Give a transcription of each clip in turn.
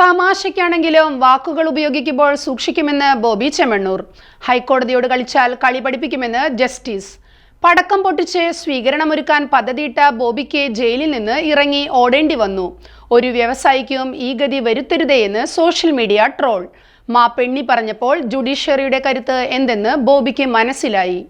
തമാശയ്ക്കാണെങ്കിലും വാക്കുകൾ ഉപയോഗിക്കുമ്പോൾ സൂക്ഷിക്കുമെന്ന് ബോബി ചെമ്മണ്ണൂർ. ഹൈക്കോടതിയോട് കളിച്ചാൽ കളി പഠിപ്പിക്കുമെന്ന് ജസ്റ്റിസ്. പടക്കം പൊട്ടിച്ച് സ്വീകരണമൊരുക്കാൻ പദ്ധതിയിട്ട ബോബിക്ക് ജയിലിൽ നിന്ന് ഇറങ്ങി ഓടേണ്ടി വന്നു. ഒരു വ്യവസായിക്കും ഈ ഗതി വരുത്തരുതേ എന്ന് സോഷ്യൽ മീഡിയ ട്രോൾ. മാപ്പെണ്ണി പറഞ്ഞപ്പോൾ ജുഡീഷ്യറിയുടെ കരുത്ത് എന്തെന്ന് ബോബിക്ക് മനസ്സിലായി.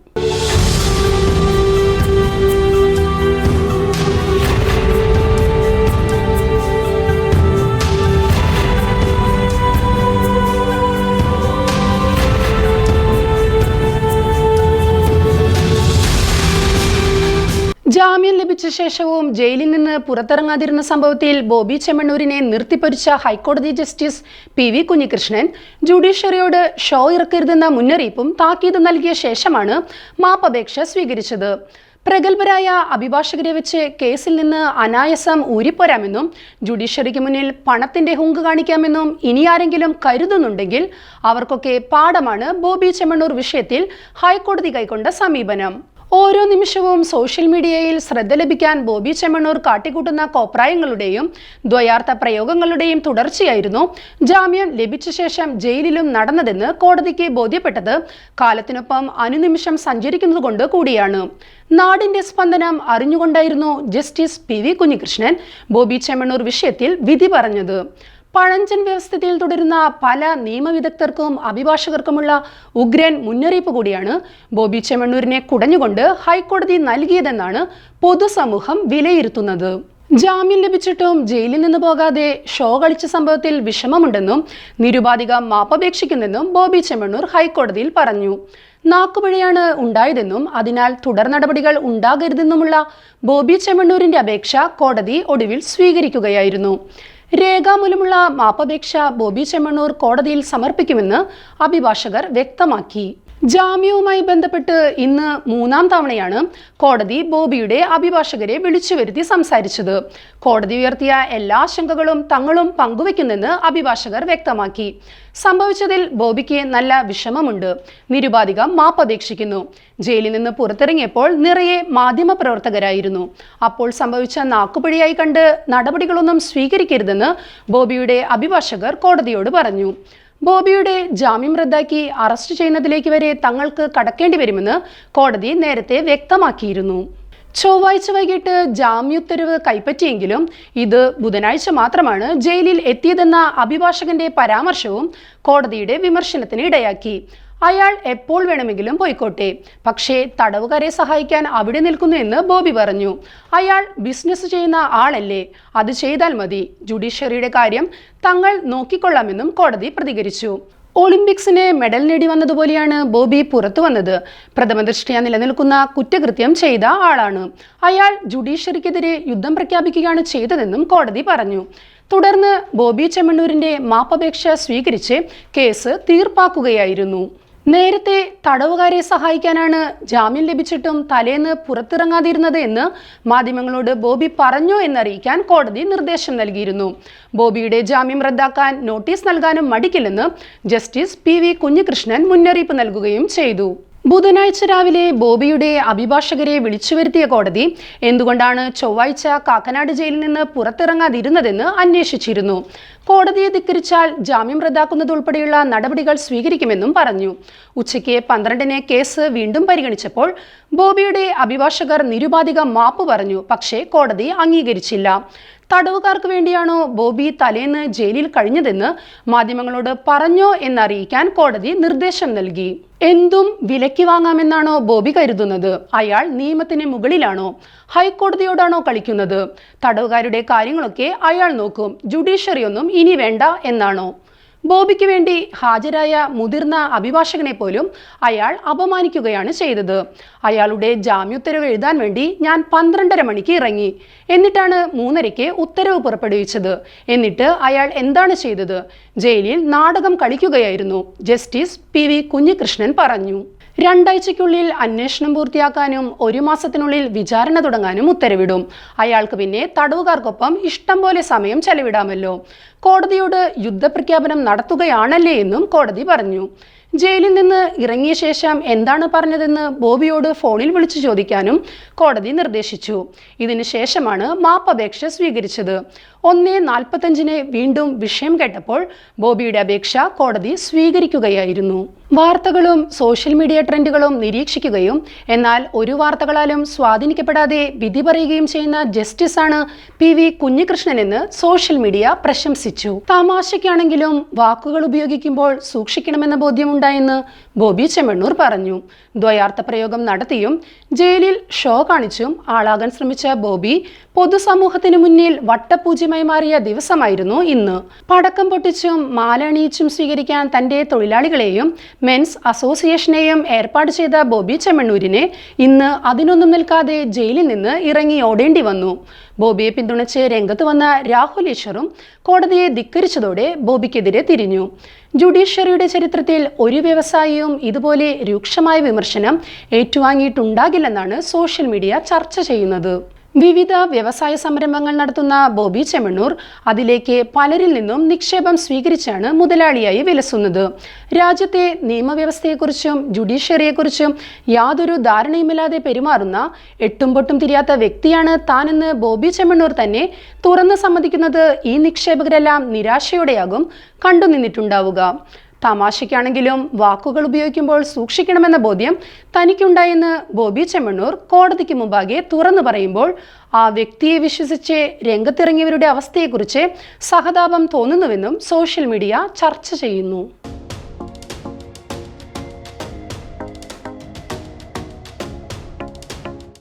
ജാമ്യം ലഭിച്ച ശേഷവും ജയിലിൽ നിന്ന് പുറത്തിറങ്ങാതിരുന്ന സംഭവത്തിൽ ബോബി ചെമ്മണ്ണൂരിനെ നിർത്തിപ്പൊരിച്ച ഹൈക്കോടതി ജസ്റ്റിസ് പി വി കുഞ്ഞികൃഷ്ണൻ ജുഡീഷ്യറിയോട് ഷോ ഇറക്കരുതെന്ന മുന്നറിയിപ്പും താക്കീത് നൽകിയ ശേഷമാണ് മാപ്പപേക്ഷ സ്വീകരിച്ചത്. പ്രഗത്ഭരായ അഭിഭാഷകരെ വെച്ച് കേസിൽ നിന്ന് അനായാസം ഊരിപ്പോരാമെന്നും ജുഡീഷ്യറിക്ക് മുന്നിൽ പണത്തിന്റെ ഹുങ്ക് കാണിക്കാമെന്നും ഇനി ആരെങ്കിലും കരുതുന്നുണ്ടെങ്കിൽ അവർക്കൊക്കെ പാഠമാണ് ബോബി ചെമ്മണ്ണൂർ വിഷയത്തിൽ ഹൈക്കോടതി കൈക്കൊണ്ട സമീപനം. ഓരോ നിമിഷവും സോഷ്യൽ മീഡിയയിൽ ശ്രദ്ധ ലഭിക്കാൻ ബോബി ചെമ്മണ്ണൂർ കാട്ടിക്കൂട്ടുന്ന കോപ്രായങ്ങളുടെയും ദ്വയാർത്ഥ പ്രയോഗങ്ങളുടെയും തുടർച്ചയായിരുന്നു ജാമ്യം ലഭിച്ച ശേഷം ജയിലിലും നടന്നതെന്ന് കോടതിക്ക് ബോധ്യപ്പെട്ടത് കാലത്തിനൊപ്പം അനുനിമിഷം സഞ്ചരിക്കുന്നതുകൊണ്ട് കൂടിയാണ്. നാടിന്റെ സ്പന്ദനം അറിഞ്ഞുകൊണ്ടായിരുന്നു justice P V Kunhikrishnan Bobby Chemmanur വിഷയത്തിൽ വിധി പറഞ്ഞത്. പഴഞ്ചൻ വ്യവസ്ഥിതിയിൽ തുടരുന്ന പല നിയമവിദഗ്ധർക്കും അഭിഭാഷകർക്കുമുള്ള ഉഗ്രൻ മുന്നറിയിപ്പ് കൂടിയാണ് ബോബി ചെമ്മണ്ണൂരിനെ കുടഞ്ഞുകൊണ്ട് ഹൈക്കോടതി നൽകിയതെന്നാണ് പൊതുസമൂഹം വിലയിരുത്തുന്നത്. ജാമ്യം ലഭിച്ചിട്ടും ജയിലിൽ നിന്ന് പോകാതെ ഷോ കളിച്ച സംഭവത്തിൽ വിഷമമുണ്ടെന്നും നിരുപാധിക മാപ്പപേക്ഷിക്കുന്നെന്നും ബോബി ചെമ്മണ്ണൂർ ഹൈക്കോടതിയിൽ പറഞ്ഞു. നാക്കുപിഴയാണ് ഉണ്ടായതെന്നും അതിനാൽ തുടർ നടപടികൾ ഉണ്ടാകരുതെന്നുമുള്ള ബോബി ചെമ്മണ്ണൂരിന്റെ അപേക്ഷ കോടതി ഒടുവിൽ സ്വീകരിക്കുകയായിരുന്നു. രേഖാമൂലമുള്ള മാപ്പപേക്ഷ ബോബി ചെമ്മണ്ണൂർ കോടതിയിൽ സമർപ്പിക്കുമെന്ന് അഭിഭാഷകർ വ്യക്തമാക്കി. ജാമ്യവുമായി ബന്ധപ്പെട്ട് ഇന്ന് മൂന്നാം തവണയാണ് കോടതി ബോബിയുടെ അഭിഭാഷകരെ വിളിച്ചു വരുത്തി സംസാരിച്ചത്. കോടതി ഉയർത്തിയ എല്ലാ ആശങ്കകളും തങ്ങളും പങ്കുവെക്കുന്നെന്ന് അഭിഭാഷകർ വ്യക്തമാക്കി. സംഭവിച്ചതിൽ ബോബിക്ക് നല്ല വിഷമമുണ്ട്. നിരുപാധികം മാപ്പപേക്ഷിക്കുന്നു ജയിലിൽ നിന്ന് പുറത്തിറങ്ങിയപ്പോൾ നിറയെ മാധ്യമപ്രവർത്തകരായിരുന്നു. അപ്പോൾ സംഭവിച്ച നാക്കുപിഴയായി കണ്ട് നടപടികളൊന്നും സ്വീകരിക്കരുതെന്ന് ബോബിയുടെ അഭിഭാഷകർ കോടതിയോട് പറഞ്ഞു. ബോബിയുടെ ജാമ്യം റദ്ദാക്കി അറസ്റ്റ് ചെയ്യുന്നതിലേക്ക് വരെ തങ്ങൾക്ക് കടക്കേണ്ടി വരുമെന്ന് കോടതി നേരത്തെ വ്യക്തമാക്കിയിരുന്നു. ചൊവ്വാഴ്ച വൈകിട്ട് ജാമ്യോത്തരവ് കൈപ്പറ്റിയെങ്കിലും ഇത് ബുധനാഴ്ച മാത്രമാണ് ജയിലിൽ എത്തിയതെന്ന അഭിഭാഷകന്റെ പരാമർശവും കോടതിയുടെ വിമർശനത്തിന് ഇടയാക്കി. അയാൾ എപ്പോൾ വേണമെങ്കിലും പോയിക്കോട്ടെ. പക്ഷേ തടവുകാരെ സഹായിക്കാൻ അവിടെ നിൽക്കുന്നു എന്ന് ബോബി പറഞ്ഞു. അയാൾ ബിസിനസ് ചെയ്യുന്ന ആളല്ലേ? അത് ചെയ്താൽ മതി. ജുഡീഷ്യറിയുടെ കാര്യം തങ്ങൾ നോക്കിക്കൊള്ളാമെന്നും കോടതി പ്രതികരിച്ചു. ഒളിമ്പിക്സിന് മെഡൽ നേടി വന്നതുപോലെയാണ് ബോബി പുറത്തു വന്നത്. പ്രഥമ ദൃഷ്ടിയ നിലനിൽക്കുന്ന കുറ്റകൃത്യം ചെയ്ത ആളാണ്. അയാൾ ജുഡീഷ്യറിക്കെതിരെ യുദ്ധം പ്രഖ്യാപിക്കുകയാണ് ചെയ്തതെന്നും കോടതി പറഞ്ഞു. തുടർന്ന് ബോബി ചെമ്മണ്ണൂരിന്റെ മാപ്പപേക്ഷ സ്വീകരിച്ച് കേസ് തീർപ്പാക്കുകയായിരുന്നു. നേരത്തെ തടവുകാരെ സഹായിക്കാനാണ് ജാമ്യം ലഭിച്ചിട്ടും തലേന്ന് പുറത്തിറങ്ങാതിരുന്നത് എന്ന് മാധ്യമങ്ങളോട് ബോബി പറഞ്ഞു എന്നറിയിക്കാൻ കോടതി നിർദ്ദേശം നൽകിയിരുന്നു. ബോബിയുടെ ജാമ്യം റദ്ദാക്കാൻ നോട്ടീസ് നൽകാനും മടിക്കില്ലെന്ന് ജസ്റ്റിസ് പി വി കുഞ്ഞികൃഷ്ണൻ മുന്നറിയിപ്പ് നൽകുകയും ചെയ്തു. ബുധനാഴ്ച രാവിലെ ബോബിയുടെ അഭിഭാഷകരെ വിളിച്ചു വരുത്തിയ കോടതി എന്തുകൊണ്ടാണ് ചൊവ്വാഴ്ച കാക്കനാട് ജയിലിൽ നിന്ന് പുറത്തിറങ്ങാതിരുന്നതെന്ന് അന്വേഷിച്ചിരുന്നു. കോടതിയെ ധിക്കരിച്ചാൽ ജാമ്യം റദ്ദാക്കുന്നതുൾപ്പെടെയുള്ള നടപടികൾ സ്വീകരിക്കുമെന്നും പറഞ്ഞു. ഉച്ചയ്ക്ക് പന്ത്രണ്ടിന് കേസ് വീണ്ടും പരിഗണിച്ചപ്പോൾ ബോബിയുടെ അഭിഭാഷകർ നിരുപാധികം മാപ്പ് പറഞ്ഞു പക്ഷേ കോടതി അംഗീകരിച്ചില്ല. തടവുകാർക്ക് വേണ്ടിയാണോ ബോബി തലേന്ന് ജയിലിൽ കഴിഞ്ഞതെന്ന് മാധ്യമങ്ങളോട് പറഞ്ഞോ എന്നറിയിക്കാൻ കോടതി നിർദ്ദേശം നൽകി. എന്തും വിലയ്ക്ക് വാങ്ങാമെന്നാണോ ബോബി കരുതുന്നത്? അയാൾ നിയമത്തിന് മുകളിലാണോ? ഹൈക്കോടതിയോടാണോ കളിക്കുന്നത്? തടവുകാരുടെ കാര്യങ്ങളൊക്കെ അയാൾ നോക്കും. ജുഡീഷ്യറി ഒന്നും ഇനി വേണ്ട എന്നാണോ? ബോബിക്ക് വേണ്ടി ഹാജരായ മുതിർന്ന അഭിഭാഷകനെ പോലും അയാൾ അപമാനിക്കുകയാണ് ചെയ്തത്. അയാളുടെ ജാമ്യോത്തരവ് എഴുതാൻ വേണ്ടി ഞാൻ പന്ത്രണ്ടര മണിക്ക് ഇറങ്ങി. എന്നിട്ടാണ് മൂന്നരയ്ക്ക് ഉത്തരവ് പുറപ്പെടുവിച്ചത്. എന്നിട്ട് അയാൾ എന്താണ് ചെയ്തത്? ജയിലിൽ നാടകം കളിക്കുകയായിരുന്നു. ജസ്റ്റിസ് പി വി കുഞ്ഞികൃഷ്ണൻ പറഞ്ഞു. രണ്ടാഴ്ചയ്ക്കുള്ളിൽ അന്വേഷണം പൂർത്തിയാക്കാനും ഒരു മാസത്തിനുള്ളിൽ വിചാരണ തുടങ്ങാനും ഉത്തരവിടും. അയാൾക്ക് പിന്നെ തടവുകാർക്കൊപ്പം ഇഷ്ടം പോലെ സമയം ചെലവിടാമല്ലോ. കോടതിയോട് യുദ്ധപ്രഖ്യാപനം നടത്തുകയാണല്ലേ എന്നും കോടതി പറഞ്ഞു. ജയിലിൽ നിന്ന് ഇറങ്ങിയ ശേഷം എന്താണ് പറഞ്ഞതെന്ന് ബോബിയോട് ഫോണിൽ വിളിച്ചു ചോദിക്കാനും കോടതി നിർദ്ദേശിച്ചു. ഇതിനു ശേഷമാണ് മാപ്പപേക്ഷ സ്വീകരിച്ചത്. ഒന്നേ നാൽപ്പത്തഞ്ചിന് വീണ്ടും വിഷയം കേട്ടപ്പോൾ ബോബിയുടെ അപേക്ഷ കോടതി സ്വീകരിക്കുകയായിരുന്നു. വാർത്തകളും സോഷ്യൽ മീഡിയ ട്രെൻഡുകളും നിരീക്ഷിക്കുകയും എന്നാൽ ഒരു വാർത്തകളാലും സ്വാധീനിക്കപ്പെടാതെ വിധി പറയുകയും ചെയ്യുന്ന ജസ്റ്റിസാണ് പി വി കുഞ്ഞികൃഷ്ണൻ എന്ന് സോഷ്യൽ മീഡിയ പ്രശംസിച്ചു. തമാശയ്ക്കാണെങ്കിലും വാക്കുകൾ ഉപയോഗിക്കുമ്പോൾ സൂക്ഷിക്കണമെന്ന ബോധ്യമുണ്ടായെന്ന് ബോബി ചെമ്മണ്ണൂർ പറഞ്ഞു. ദ്വയാർത്ഥ പ്രയോഗം നടത്തിയും ജയിലിൽ ഷോ കാണിച്ചും ആളാകാൻ ശ്രമിച്ച ബോബി പൊതുസമൂഹത്തിന് മുന്നിൽ വട്ടപൂജ്യമായി മാറിയ ദിവസമായിരുന്നു ഇന്ന്. പടക്കം പൊട്ടിച്ചും മാലണിയിച്ചും സ്വീകരിക്കാൻ തന്റെ തൊഴിലാളികളെയും മെൻസ് അസോസിയേഷനെയും ഏർപ്പാട് ചെയ്ത ബോബി ചെമ്മണ്ണൂരിനെ ഇന്ന് അതിനൊന്നും നിൽക്കാതെ ജയിലിൽ നിന്ന് ഇറങ്ങി ഓടേണ്ടി വന്നു. ബോബിയെ പിന്തുണച്ച് രംഗത്ത് വന്ന രാഹുൽ ഈശ്വറും കോടതിയെ ധിക്കരിച്ചതോടെ ബോബിക്കെതിരെ തിരിഞ്ഞു. ജുഡീഷ്യറിയുടെ ചരിത്രത്തിൽ ഒരു വ്യവസായിയും ഇതുപോലെ രൂക്ഷമായ വിമർശനം ഏറ്റുവാങ്ങിയിട്ടുണ്ടാകില്ലെന്നാണ് സോഷ്യൽ മീഡിയ ചർച്ച ചെയ്യുന്നത്. വിവിധ വ്യവസായ സംരംഭങ്ങൾ നടത്തുന്ന ബോബി ചെമ്മണ്ണൂർ അതിലേക്ക് പലരിൽ നിന്നും നിക്ഷേപം സ്വീകരിച്ചാണ് മുതലാളിയായി വിലസുന്നത്. രാജ്യത്തെ നിയമവ്യവസ്ഥയെക്കുറിച്ചും ജുഡീഷ്യറിയെക്കുറിച്ചും യാതൊരു ധാരണയുമില്ലാതെ പെരുമാറുന്ന എട്ടും പൊട്ടും തിരിയാത്ത വ്യക്തിയാണ് താനെന്ന് ബോബി ചെമ്മണ്ണൂർ തന്നെ തുറന്ന് സമ്മതിക്കുന്നത് ഈ നിക്ഷേപകരെല്ലാം നിരാശയോടെയാകും കണ്ടുനിന്നിട്ടുണ്ടാവുക. തമാശയ്ക്കാണെങ്കിലും വാക്കുകൾ ഉപയോഗിക്കുമ്പോൾ സൂക്ഷിക്കണമെന്ന ബോധ്യം തനിക്കുണ്ടായെന്ന് ബോബി ചെമ്മണ്ണൂർ കോടതിക്ക് മുമ്പാകെ തുറന്നു പറയുമ്പോൾ ആ വ്യക്തിയെ വിശ്വസിച്ച് രംഗത്തിറങ്ങിയവരുടെ അവസ്ഥയെക്കുറിച്ച് സഹതാപം തോന്നുന്നുവെന്നും സോഷ്യൽ മീഡിയ ചർച്ച ചെയ്യുന്നു.